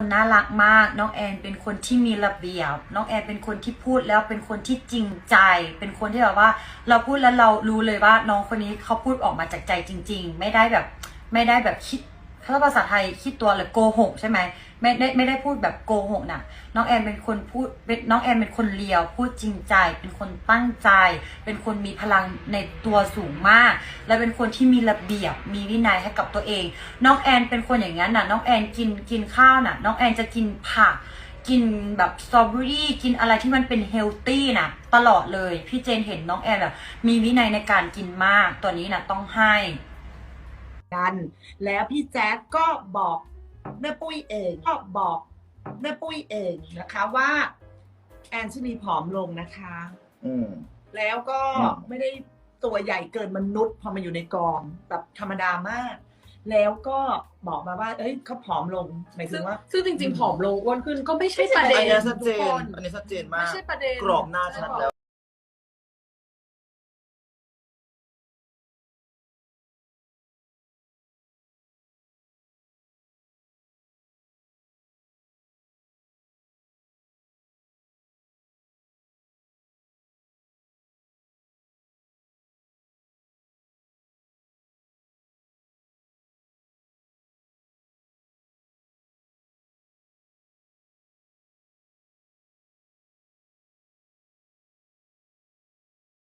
น่ารักมากน้องแอนเป็นคนที่มีระเบียบ น้องแอนเป็นคนที่พูดแล้วเป็นคนที่จริงใจ เป็นคนที่แบบว่า เราพูดแล้วเรารู้เลยว่าน้องคนนี้เขาพูดออกมาจากใจจริง ๆ ไม่ได้แบบไม่ได้แบบคิด ถ้าภาษาไทยคิดตัวหรือโกหกใช่ไหมไม่ได้ไม่ได้พูดแบบโกหกนะน้องแอนเป็นคนพูดเป็นน้องแอนเป็นคนเลียว พูดจริงใจ เป็นคนตั้งใจ เป็นคนมีพลังในตัวสูงมาก และเป็นคนที่มีระเบียบ มีวินัยให้กับตัวเอง น้องแอนเป็นคนอย่างนั้นน่ะน้องแอนกินกินข้าวน่ะน้องแอนจะกินผักกินแบบสตรอเบอรี่กินอะไรที่มันเป็นเฮลตี้น่ะตลอดเลย พี่เจนเห็นน้องแอนแบบมีวินัยในการกินมากตัวนี้น่ะต้องให้ กัน แล้วพี่แจ๊คก็บอกแม่ปุ้ยเองก็บอกแม่ปุ้ยเองนะคะว่า แอนชิลีผอมลงนะคะ อืมแล้วก็อืมไม่ได้ตัวใหญ่เกินมนุษย์พอมาอยู่ในกองแบบธรรมดามาก แล้วก็บอกมาว่า เอ้ยเขาผอมลงหมายถึซึ่งงว่า ซึ่งจริงๆผอมลงอ้วนขึ้นก็ไม่ใช่ไม่ใช่ประเด็อันนเนี้ยชัดเจทุกนคนอันนี้ชัดเจนมาไม่กใช่ประเด็น กรอบหน้าชัดแล้ว